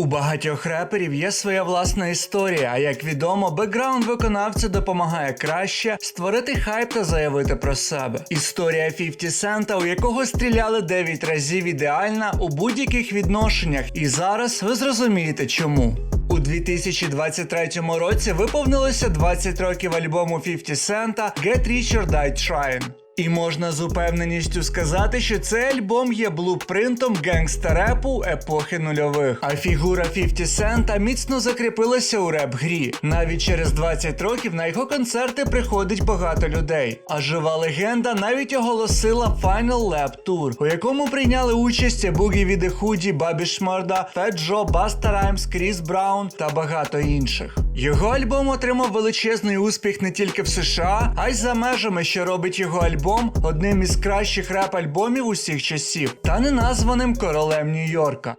У багатьох реперів є своя власна історія, а як відомо, бекграунд виконавця допомагає краще створити хайп та заявити про себе. Історія 50 Цента, у якого стріляли 9 разів ідеальна у будь-яких відношеннях, і зараз ви зрозумієте чому. У 2023 році виповнилося 20 років альбому 50 Цента Get Rich or Die Trying. І можна з упевненістю сказати, що цей альбом є блупринтом генгста-репу епохи нульових. А фігура 50 Цента міцно закріпилася у реп-грі. Навіть через 20 років на його концерти приходить багато людей. А жива легенда навіть оголосила Final Lap Tour, у якому прийняли участь Бугі Віде Худі, Бабі Шмарда, Фет Джо, Баста Раймс, Кріс Браун та багато інших. Його альбом отримав величезний успіх не тільки в США, а й за межами, що робить його альбом одним із кращих реп-альбомів усіх часів, та не названим королем Нью-Йорка.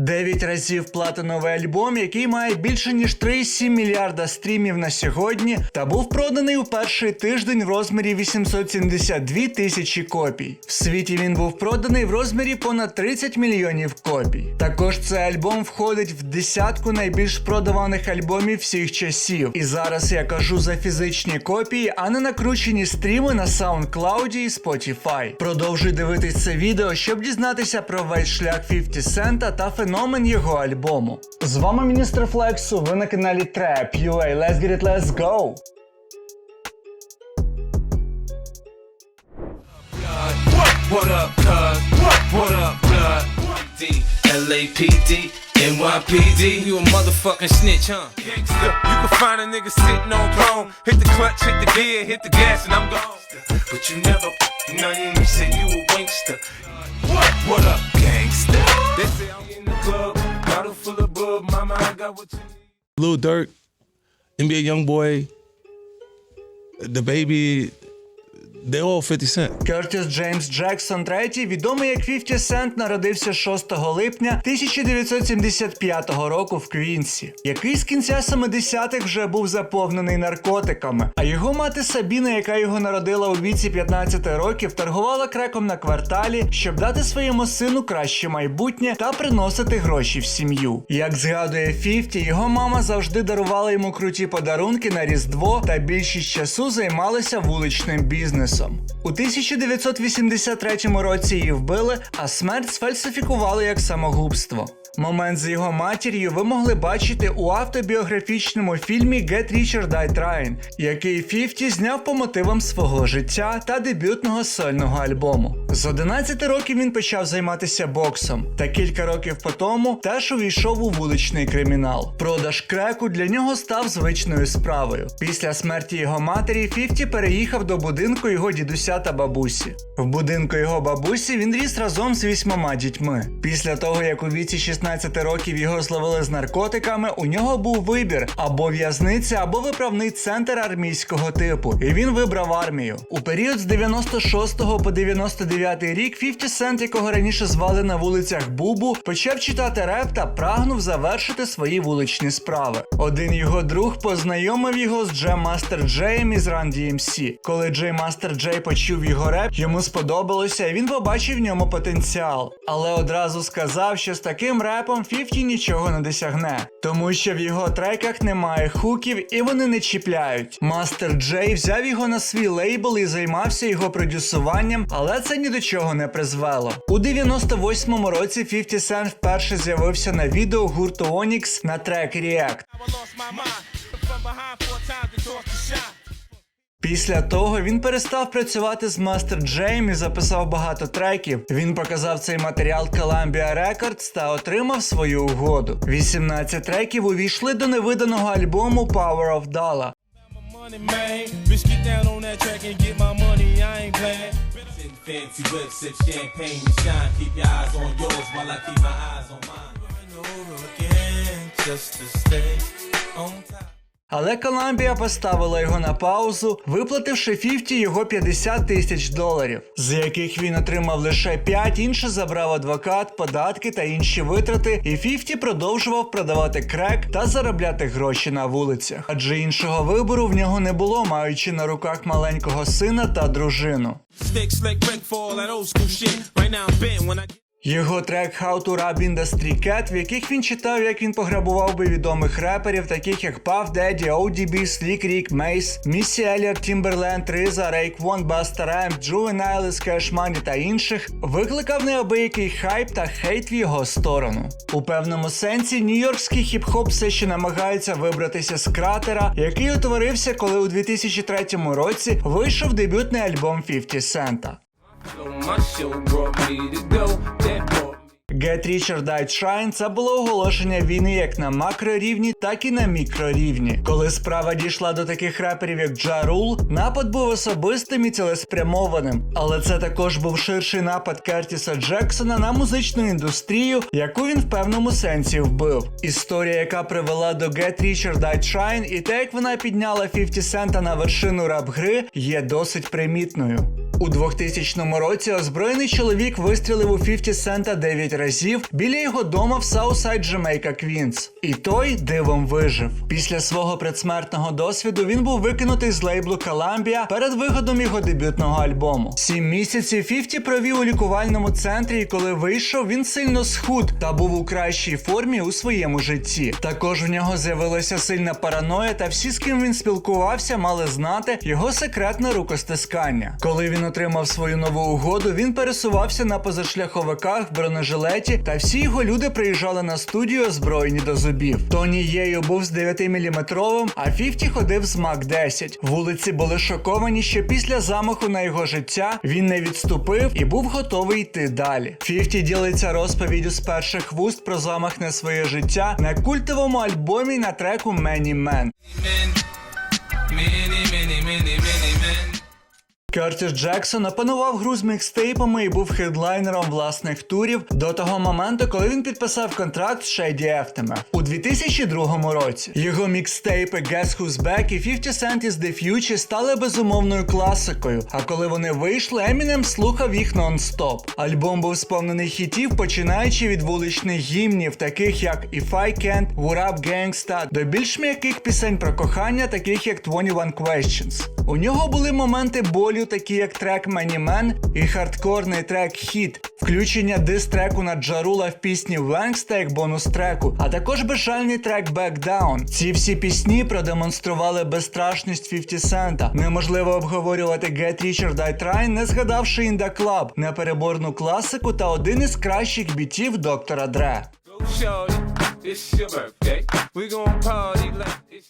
Дев'ять разів платиновий альбом, який має більше ніж 3,7 мільярда стрімів на сьогодні, та був проданий у перший тиждень в розмірі 872 тисячі копій. В світі він був проданий в розмірі понад 30 мільйонів копій. Також цей альбом входить в десятку найбільш продаваних альбомів всіх часів. І зараз я кажу за фізичні копії, а не накручені стріми на SoundCloud і Spotify. Продовжуй дивитись це відео, щоб дізнатися про весь шлях 50 Цента та феномен його альбому. З вами міністр Флексу. Ви на каналі Trap UA. Let's get it, let's go! What up, cuz? What up, blood? D L A P D N Y P D. You a motherfucking snitch, huh? Gangsta. You can find a nigga sitting on throne. Hit the clutch, hit the gear, hit the gas, and I'm gone. But you never nothing. You say you a wankster. What? What up, gangsta? Club, bottle full of bub. Lil Durk, NBA YoungBoy, the baby, they all 50 Cent. Кертіс Джеймс Джексон III, відомий як 50 Cent, народився 6 липня 1975 року в Квінсі, який з кінця 70-х вже був заповнений наркотиками. А його мати Сабіна, яка його народила у віці 15 років, торгувала креком на кварталі, щоб дати своєму сину краще майбутнє та приносити гроші в сім'ю. Як згадує 50, його мама завжди дарувала йому круті подарунки на Різдво та більшість часу займалася вуличним бізнесом. У 1983 році її вбили, а смерть сфальсифікували як самогубство. Момент з його матір'ю ви могли бачити у автобіографічному фільмі Get Rich or Die Trying, який 50 зняв по мотивам свого життя та дебютного сольного альбому. З 11 років він почав займатися боксом, та кілька років по тому теж увійшов у вуличний кримінал. Продаж креку для нього став звичною справою. Після смерті його матері 50 переїхав до будинку його дідуся та бабусі. В будинку його бабусі він ріс разом з вісьмома дітьми. Після того, як у віці 16 років його зловили з наркотиками, у нього був вибір або в'язниця, або виправний центр армійського типу. І він вибрав армію. У період з 96 по 99 рік 50 Cent, якого раніше звали на вулицях Бубу, почав читати реп та прагнув завершити свої вуличні справи. Один його друг познайомив його з Джем Мастер Джеєм із Run DMC. Коли Джей Мастер Джей почув його реп, йому сподобалося, і він побачив в ньому потенціал. Але одразу сказав, що з таким репом 50 нічого не досягне, тому що в його треках немає хуків і вони не чіпляють. Мастер Джей взяв його на свій лейбл і займався його продюсуванням, але це ні до чого не призвело. У 98-му році 50 Cent вперше з'явився на відео гурту Onyx на трек React. Після того він перестав працювати з Мастер Джейм і записав багато треків. Він показав цей матеріал Columbia Records та отримав свою угоду. 18 треків увійшли до невиданого альбому Power of again, just to stay on top. Але Columbia поставила його на паузу, виплативши 50 його 50 тисяч доларів, з яких він отримав лише 5, інше забрав адвокат, податки та інші витрати, і 50 продовжував продавати крек та заробляти гроші на вулицях. Адже іншого вибору в нього не було, маючи на руках маленького сина та дружину. Його трек How to Rap Industry Cat, в яких він читав, як він пограбував би відомих реперів, таких як Puff Daddy, ODB, Slick Rick, Mace, Missy Elliott, Timberland, RZA, Raekwon, Busta Rhymes, Juvenile, Cash Money та інших, викликав неабиякий хайп та хейт в його сторону. У певному сенсі нью-йоркський хіп-хоп все ще намагається вибратися з кратера, який утворився, коли у 2003 році вийшов дебютний альбом 50 Цента. Get Richer Die Shine – це було оголошення війни як на макрорівні, так і на мікрорівні. Коли справа дійшла до таких реперів, як Джа Рул, напад був особистим і цілеспрямованим. Але це також був ширший напад Кертіса Джексона на музичну індустрію, яку він в певному сенсі вбив. Історія, яка привела до Get Richer Die Shine, і те, як вона підняла 50 Цента на вершину рап-гри, є досить примітною. У 2000 році озброєний чоловік вистрілив у 50 Цента 9 разів біля його дома в Саусайд Джамейка Квінс. І той дивом вижив. Після свого предсмертного досвіду він був викинутий з лейблу Columbia перед виходом його дебютного альбому. Сім місяців 50 провів у лікувальному центрі, і коли вийшов, він сильно схуд та був у кращій формі у своєму житті. Також в нього з'явилася сильна параноя, та всі, з ким він спілкувався, мали знати його секретне рукостискання. Коли він отримав свою нову угоду, він пересувався на позашляховиках в бронежилеті, та всі його люди приїжджали на студію озброєні до зубів. Тоні Єю був з 9-мм, а 50 ходив з Мак 10. Вулиці були шоковані, що після замаху на його життя він не відступив і був готовий йти далі. 50 ділиться розповіддю з перших вуст про замах на своє життя на культовому альбомі на треку Many Men. Many, many. Кертіс Джексон опанував гру з мікстейпами і був хедлайнером власних турів до того моменту, коли він підписав контракт з Shady Aftermath у 2002 році. Його мікстейпи Guess Who's Back і 50 Cent is the Future стали безумовною класикою. А коли вони вийшли, Eminem слухав їх нон-стоп. Альбом був сповнений хітів, починаючи від вуличних гімнів, таких як If I Can't, What Up Gangsta, до більш м'яких пісень про кохання, таких як 21 Questions. У нього були моменти болю, такі як трек Many Men і хардкорний трек Hit, включення дис-треку на Джарула в пісні Венгста як бонус треку, а також безжальний трек Down. Ці всі пісні продемонстрували безстрашність 50 Цента. Неможливо обговорювати Get Richer Die Trying, не згадавши The Club, непереборну класику та один із кращих бітів доктора Дре. It's your birthday. We gon' party like it's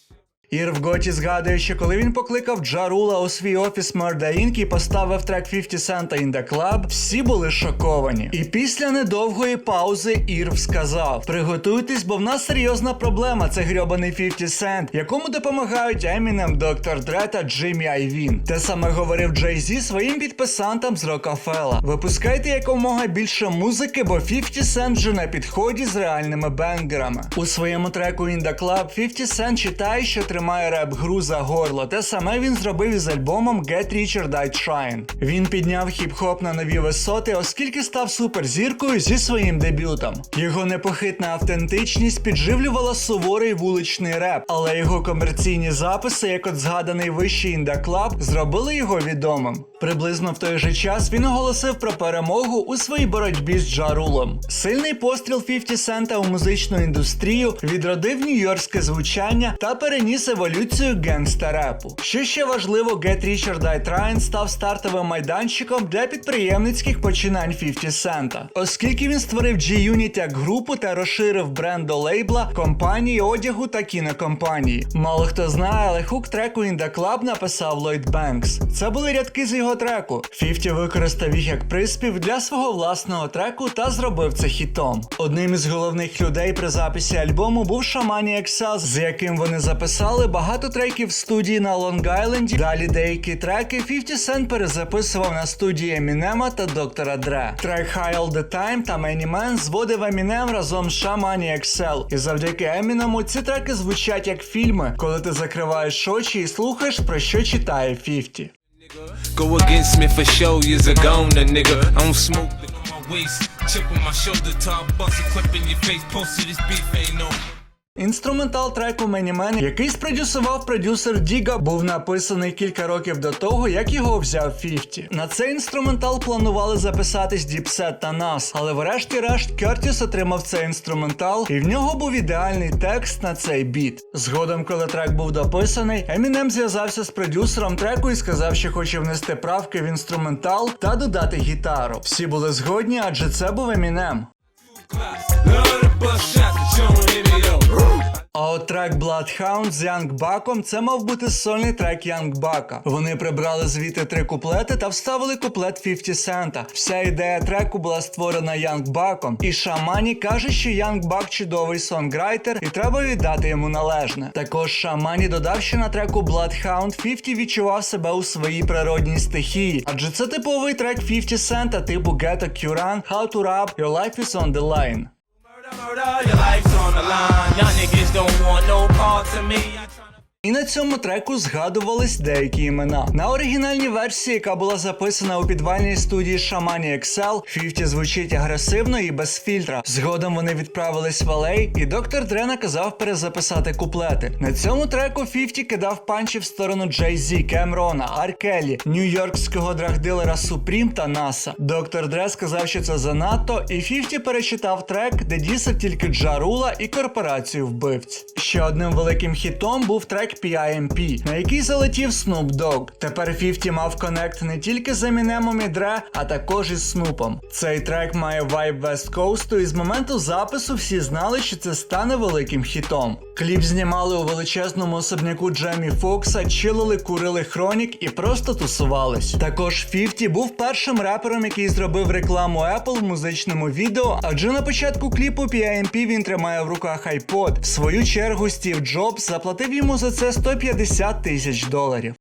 Ір в Готі згадує, що коли він покликав Джарула у свій офіс Murder Inc. і поставив трек 50 Cent in the Club, всі були шоковані. І після недовгої паузи Ірв сказав: Приготуйтесь, бо в нас серйозна проблема. Це грьобаний 50 Cent, якому допомагають Eminem, Доктор Дре та Джиммі Айвін. Те саме говорив Джей Зі своїм підписантам з Рокафела. Випускайте якомога більше музики, бо 50 Cent вже на підході з реальними бенгерами. У своєму треку In the Club 50 Cent читає, що тримає реп-гру за горло. Те саме він зробив із альбомом Get Richer Die Shine. Він підняв хіп-хоп на нові висоти, оскільки став суперзіркою зі своїм дебютом. Його непохитна автентичність підживлювала суворий вуличний реп, але його комерційні записи, як от згаданий вищий The Club, зробили його відомим. Приблизно в той же час він оголосив про перемогу у своїй боротьбі з Джарулом. Сильний постріл 50 Цента у музичну індустрію відродив нью-йоркське звучання та переніс еволюцію генгста репу. Що ще важливо, Get Richer Die Trying став стартовим майданчиком для підприємницьких починань 50 Цента, оскільки він створив G-Unit як групу та розширив бренд до лейбла, компанії одягу та кінокомпанії. Мало хто знає, але хук треку In The Club написав Ллойд Бенкс. Це були рядки з його треку. 50 використав їх як приспів для свого власного треку та зробив це хітом. Одним із головних людей при записі альбому був Шамані Excel, з яким вони записали багато треків в студії на Лонг-Айленді. Далі деякі треки 50 Cent перезаписував на студії Емінема та Доктора Дре. Трек High All The Time та Many Men зводив Емінем разом з Шамані Excel. І завдяки Емінему ці треки звучать як фільми, коли ти закриваєш очі і слухаєш про що читає 50. Go against me for show, years ago, the nigga. I don't on my waist, chip on my shoulder, top bust a clip in your face, post to this beef, ain't no. Інструментал треку Many Man, який спродюсував продюсер Діга, був написаний кілька років до того, як його взяв 50. На цей інструментал планували записатись Діпсет та Нас, але врешті-решт Кертіс отримав цей інструментал, і в нього був ідеальний текст на цей біт. Згодом, коли трек був дописаний, Емінем зв'язався з продюсером треку і сказав, що хоче внести правки в інструментал та додати гітару. Всі були згодні, адже це був Емінем. Love the bus shots, but you don't hear me though. А от трек Bloodhound з Young Buck'ом це мав бути сольний трек Young Buck'a. Вони прибрали звідти три куплети та вставили куплет 50 Cent. Вся ідея треку була створена Young Buck'ом. І Шамані каже, що Young Buck чудовий сонграйтер і треба віддати йому належне. Також Шамані додав, що на треку Bloodhound 50 відчував себе у своїй природній стихії, адже це типовий трек 50 Cent типу Get a Curan, How to Rap, Your Life is on the Line. Murder, your life's on the line. Y'all niggas don't want no parts of me. І на цьому треку згадувались деякі імена. На оригінальній версії, яка була записана у підвальній студії Шамані Excel, 50 звучить агресивно і без фільтра. Згодом вони відправились в LA, і доктор Дре наказав перезаписати куплети. На цьому треку 50 кидав панчі в сторону Джей Зі, Кемрона, Аркелі, нью-йоркського драгдилера Супрім та Наса. Доктор Дре сказав, що це занадто, і 50 перечитав трек, де дісив тільки Джарула і корпорацію вбивць. Ще одним великим хітом був трек PIMP, на який залетів Snoop Dogg. Тепер 50 мав конект не тільки з Емінемом і Дре, а також із Снупом. Цей трек має вайб West Coast, і з моменту запису всі знали, що це стане великим хітом. Кліп знімали у величезному особняку Джемі Фокса, чилили, курили хронік і просто тусувались. Також 50 був першим репером, який зробив рекламу Apple в музичному відео, адже на початку кліпу PIMP він тримає в руках iPod. В свою чергу Стів Джобс заплатив йому за це 150 тисяч доларів.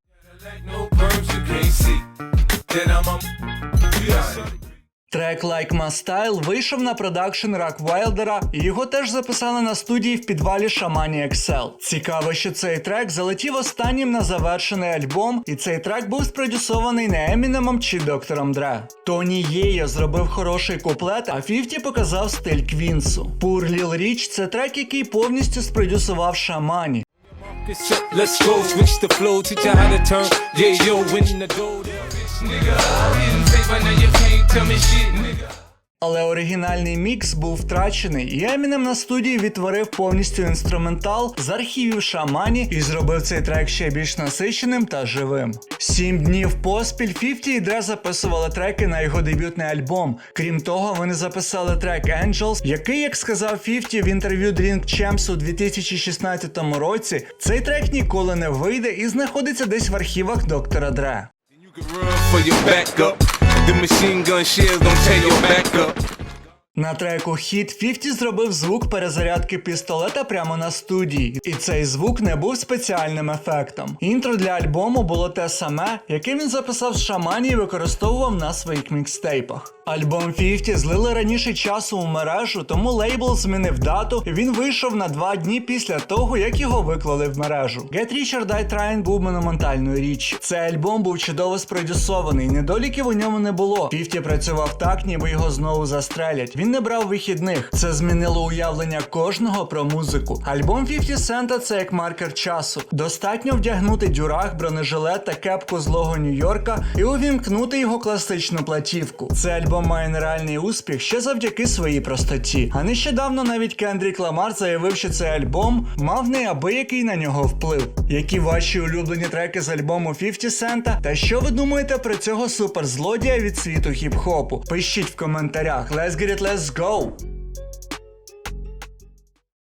Трек Like My Style вийшов на продакшн Рак Вайлдера, і його теж записали на студії в підвалі Шамані Excel. Цікаво, що цей трек залетів останнім на завершений альбом, і цей трек був спродюсований не Емінемом чи Доктором Дре. Тоні Єя зробив хороший куплет, а 50 показав стиль Квінсу. Poor Lil Rich – це трек, який повністю спродюсував Шамані. Let's go, switch the flow, teach you how to turn. Yeah, yo, win the gold. Nigga, I didn't take, but now you can't tell me shit, nigga. Але оригінальний мікс був втрачений, і Емінем на студії відтворив повністю інструментал з архівів Шамані і зробив цей трек ще більш насиченим та живим. Сім днів поспіль 50 і Dre записували треки на його дебютний альбом. Крім того, вони записали трек Angels, який, як сказав 50 в інтерв'ю Drink Champs у 2016 році, цей трек ніколи не вийде і знаходиться десь в архівах доктора Дре. The machine gun shells don't tear your back up. На треку Hit 50 зробив звук перезарядки пістолета прямо на студії, і цей звук не був спеціальним ефектом. Інтро для альбому було те саме, яке він записав з шамані і використовував на своїх мікстейпах. Альбом 50 злили раніше часу у мережу, тому лейбл змінив дату, і він вийшов на два дні після того, як його виклали в мережу. Get Rich or Die Trying був монументальною річчю. Цей альбом був чудово спродюсований, недоліків у ньому не було. 50 працював так, ніби його знову застрелять. Не брав вихідних. Це змінило уявлення кожного про музику. Альбом 50 Cent – це як маркер часу. Достатньо вдягнути дюрах, бронежилет та кепку злого Нью-Йорка і увімкнути його класичну платівку. Цей альбом має нереальний успіх ще завдяки своїй простоті. А нещодавно навіть Кендрік Ламар заявив, що цей альбом мав неабиякий на нього вплив. Які ваші улюблені треки з альбому 50 Cent? Та що ви думаєте про цього суперзлодія від світу хіп-хопу? Пишіть в коментарях. Let's get it, Let's go!